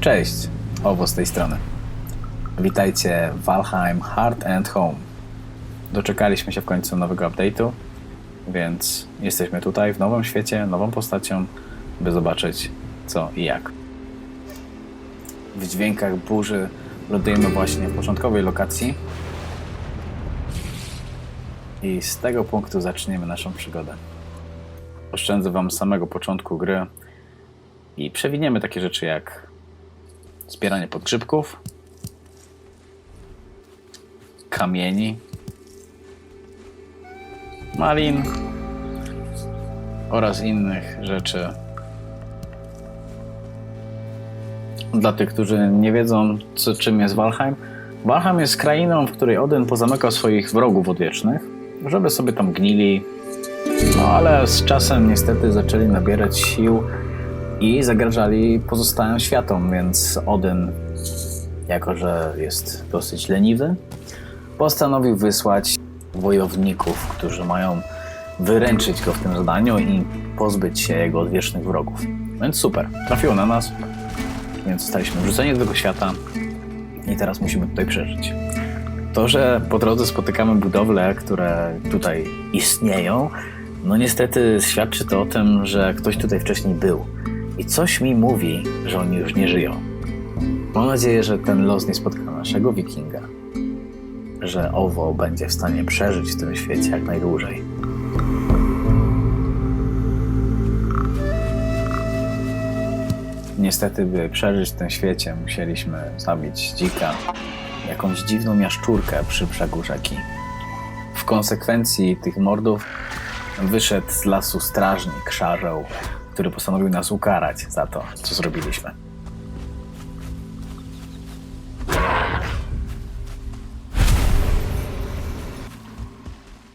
Cześć, Owo z tej strony. Witajcie w Valheim Heart and Home. Doczekaliśmy się w końcu nowego update'u, więc jesteśmy tutaj w nowym świecie, nową postacią, by zobaczyć co i jak. W dźwiękach burzy lądujemy właśnie w początkowej lokacji i z tego punktu zaczniemy naszą przygodę. Oszczędzę Wam samego początku gry i przewiniemy takie rzeczy jak zbieranie podgrzybków, kamieni, malin. Oraz innych rzeczy. Dla tych, którzy nie wiedzą, co, czym jest Valheim, Valheim jest krainą, w której Odyn pozamykał swoich wrogów odwiecznych, żeby sobie tam gnili, no ale z czasem niestety zaczęli nabierać sił i zagrażali pozostałym światom, więc Odyn, jako że jest dosyć leniwy, postanowił wysłać wojowników, którzy mają wyręczyć go w tym zadaniu i pozbyć się jego odwiecznych wrogów. Więc super, trafiło na nas, więc zostaliśmy wrzuceni do tego świata i teraz musimy tutaj przeżyć. To, że po drodze spotykamy budowle, które tutaj istnieją, no niestety świadczy to o tym, że ktoś tutaj wcześniej był. I coś mi mówi, że oni już nie żyją. Mam nadzieję, że ten los nie spotka naszego wikinga. Że owo będzie w stanie przeżyć w tym świecie jak najdłużej. Niestety, by przeżyć w tym świecie, musieliśmy zabić dzika, jakąś dziwną jaszczurkę przy brzegu rzeki. W konsekwencji tych mordów wyszedł z lasu strażnik szarzeł, który postanowił nas ukarać za to, co zrobiliśmy.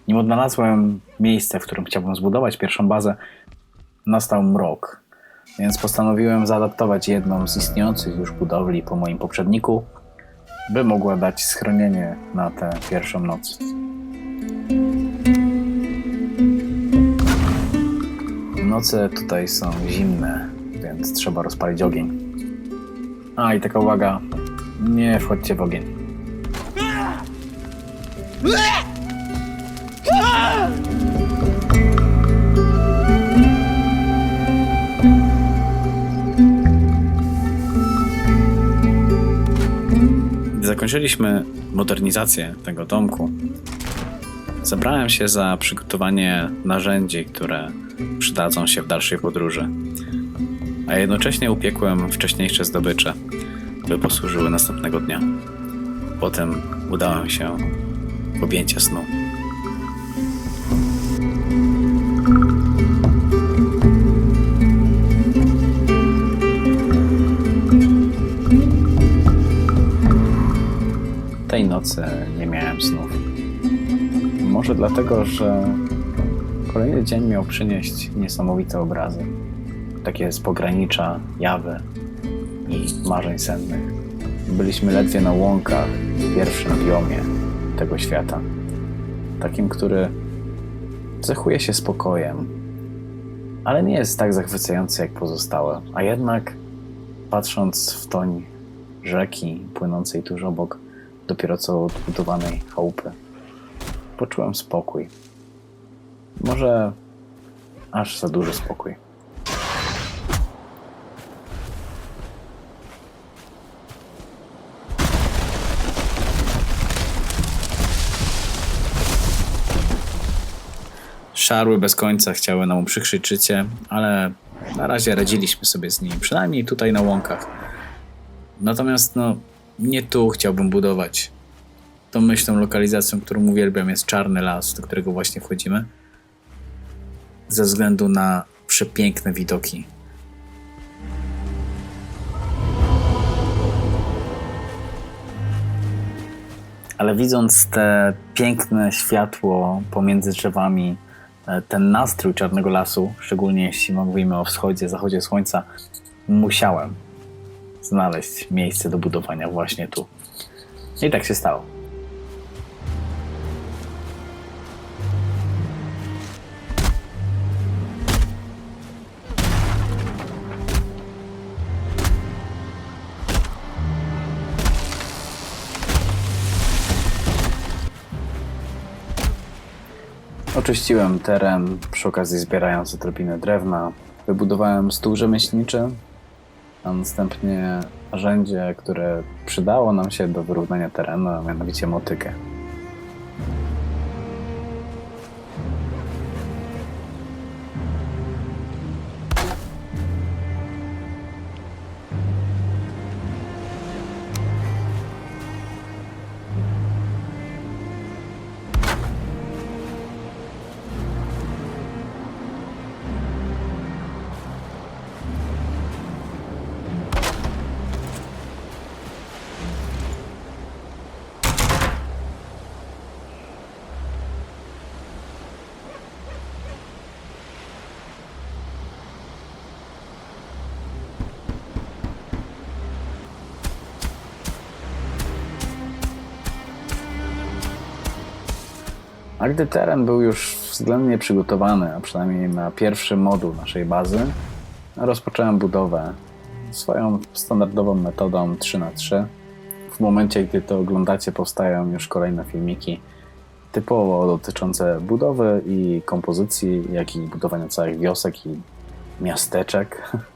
Nim odnalazłem miejsce, w którym chciałbym zbudować pierwszą bazę, nastał mrok, więc postanowiłem zaadaptować jedną z istniejących już budowli po moim poprzedniku, by mogła dać schronienie na tę pierwszą noc. Noce tutaj są zimne, więc trzeba rozpalić ogień. A i taka uwaga, nie wchodźcie w ogień. Zakończyliśmy modernizację tego domku, zabrałem się za przygotowanie narzędzi, które przydadzą się w dalszej podróży, a jednocześnie upiekłem wcześniejsze zdobycze, by posłużyły następnego dnia. Potem udałem się w objęcie snu. Tej nocy nie miałem snów. Może dlatego, że kolejny dzień miał przynieść niesamowite obrazy. Takie z pogranicza jawy i marzeń sennych. Byliśmy ledwie na łąkach w pierwszym biomie tego świata. Takim, który cechuje się spokojem, ale nie jest tak zachwycający jak pozostałe. A jednak, patrząc w toń rzeki płynącej tuż obok dopiero co odbudowanej chałupy, poczułem spokój. Może aż za duży spokój. Szarły bez końca chciały nam uprzykrzyć życie, ale na razie radziliśmy sobie z nimi, przynajmniej tutaj na łąkach. Natomiast no, nie tu chciałbym budować. Tą myślą lokalizacją, którą uwielbiam, jest Czarny Las, do którego właśnie wchodzimy. Ze względu na przepiękne widoki. Ale widząc te piękne światło pomiędzy drzewami, e, ten nastrój Czarnego Lasu, szczególnie jeśli mówimy o wschodzie, zachodzie słońca, musiałem znaleźć miejsce do budowania właśnie tu. I tak się stało. Oczyściłem teren, przy okazji zbierając odrobinę drewna. Wybudowałem stół rzemieślniczy, a następnie narzędzie, które przydało nam się do wyrównania terenu, a mianowicie motykę. A gdy teren był już względnie przygotowany, a przynajmniej na pierwszy moduł naszej bazy, rozpocząłem budowę swoją standardową metodą 3 na 3 W momencie, gdy to oglądacie, powstają już kolejne filmiki typowo dotyczące budowy i kompozycji, jak i budowania całych wiosek i miasteczek.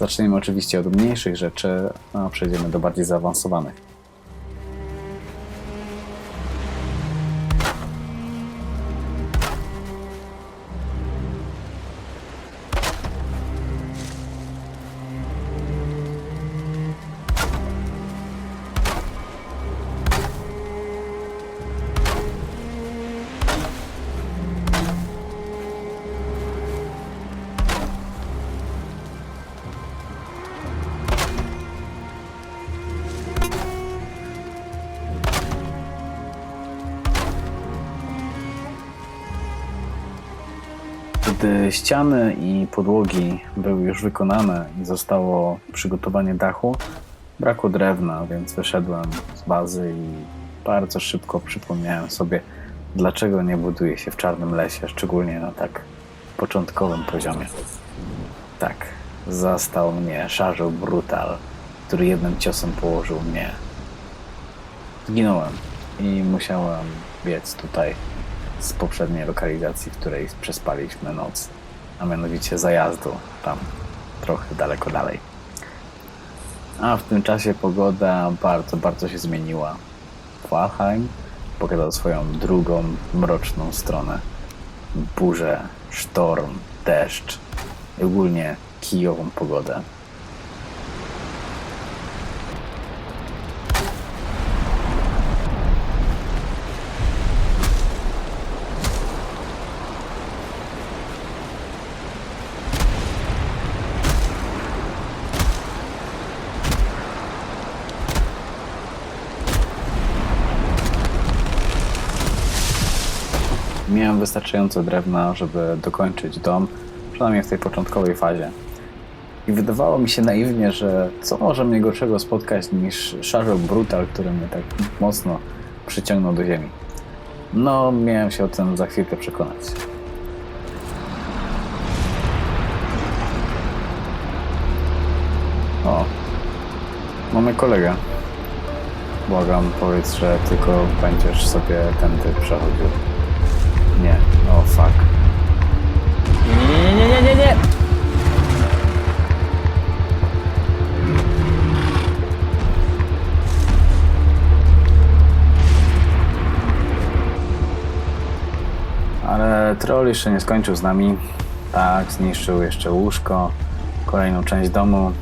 Zaczniemy oczywiście od mniejszych rzeczy, a przejdziemy do bardziej zaawansowanych. Gdy ściany i podłogi były już wykonane i zostało przygotowanie dachu, brakło drewna, więc wyszedłem z bazy i bardzo szybko przypomniałem sobie, dlaczego nie buduje się w czarnym lesie, szczególnie na tak początkowym poziomie. Tak, zastał mnie szarzył brutal, który jednym ciosem położył mnie. Zginąłem i musiałem biec tutaj z poprzedniej lokalizacji, w której przespaliśmy noc, a mianowicie zajazdu tam trochę daleko dalej. A w tym czasie pogoda bardzo, bardzo się zmieniła. Walheim pokazał swoją drugą, mroczną stronę. Burzę, sztorm, deszcz i ogólnie kijową pogodę. Miałem wystarczająco drewna, żeby dokończyć dom, przynajmniej w tej początkowej fazie. I wydawało mi się naiwnie, że co może mnie gorszego spotkać niż szarzeł brutal, który mnie tak mocno przyciągnął do ziemi. No, miałem się o tym za chwilkę przekonać. O, mamy kolegę. Błagam, powiedz, że tylko będziesz sobie tędy przechodził. Nie, o fuck. Nie, nie, nie, nie, nie, nie, nie! Ale troll jeszcze nie skończył z nami. Tak, zniszczył jeszcze łóżko, kolejną część domu.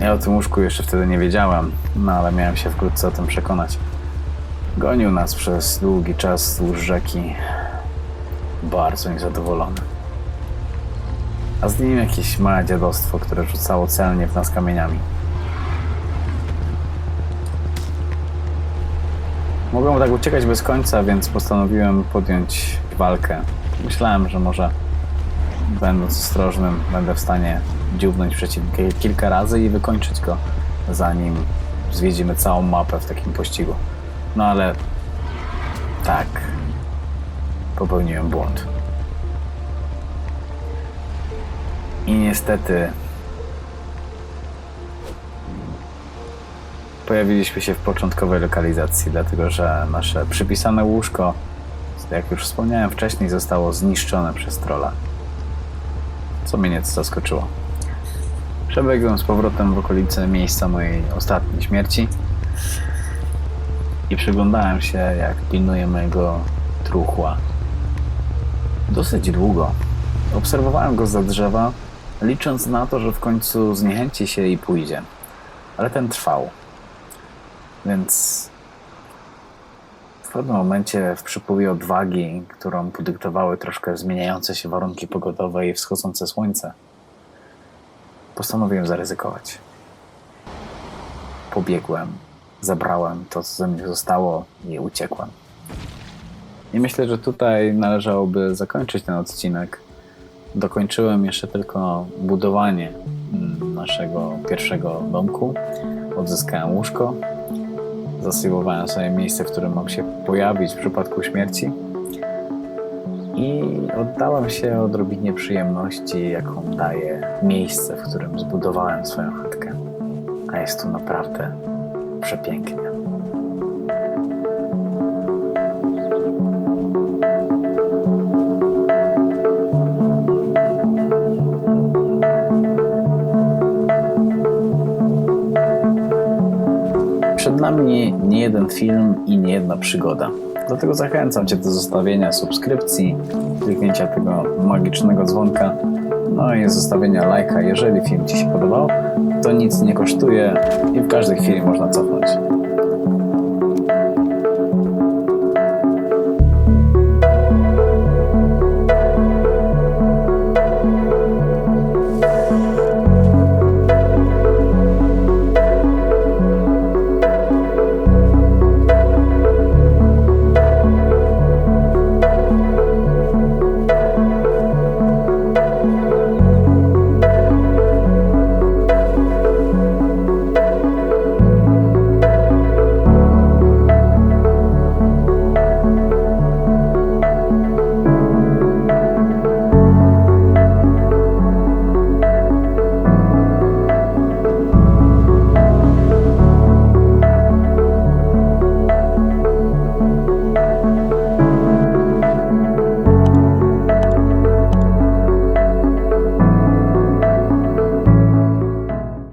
Ja o tym łóżku jeszcze wtedy nie wiedziałem, no ale miałem się wkrótce o tym przekonać. Gonił nas przez długi czas wzdłuż rzeki. Bardzo niezadowolony. A z nim jakieś małe dziadostwo, które rzucało celnie w nas kamieniami. Mogłem tak uciekać bez końca, więc postanowiłem podjąć walkę. Myślałem, że może będąc ostrożnym, będę w stanie dziubnąć przeciwnika kilka razy i wykończyć go, zanim zwiedzimy całą mapę w takim pościgu. No ale tak, popełniłem błąd. I niestety pojawiliśmy się w początkowej lokalizacji, dlatego że nasze przypisane łóżko jak już wspomniałem wcześniej, zostało zniszczone przez trolla. Co mnie nieco zaskoczyło. Przebiegłem z powrotem w okolice miejsca mojej ostatniej śmierci i przyglądałem się, jak pilnuje mojego truchła. Dosyć długo. Obserwowałem go za drzewa, licząc na to, że w końcu zniechęci się i pójdzie. Ale ten trwał. Więc w pewnym momencie w przypływie odwagi, którą podyktowały troszkę zmieniające się warunki pogodowe i wschodzące słońce, postanowiłem zaryzykować. Pobiegłem, zabrałem to, co ze mnie zostało i uciekłem. I myślę, że tutaj należałoby zakończyć ten odcinek. Dokończyłem jeszcze tylko budowanie mm, naszego pierwszego domku. Odzyskałem łóżko. Zasybowałem sobie miejsce, w którym mam się pojawić w przypadku śmierci. I oddałem się odrobinie przyjemności, jaką daje miejsce, w którym zbudowałem swoją chatkę. A jest tu naprawdę przepięknie. Przed nami nie jeden film i nie jedna przygoda. Dlatego zachęcam Cię do zostawienia subskrypcji, kliknięcia tego magicznego dzwonka, no i zostawienia lajka, jeżeli film Ci się podobał. To nic nie kosztuje i w każdej chwili można cofnąć.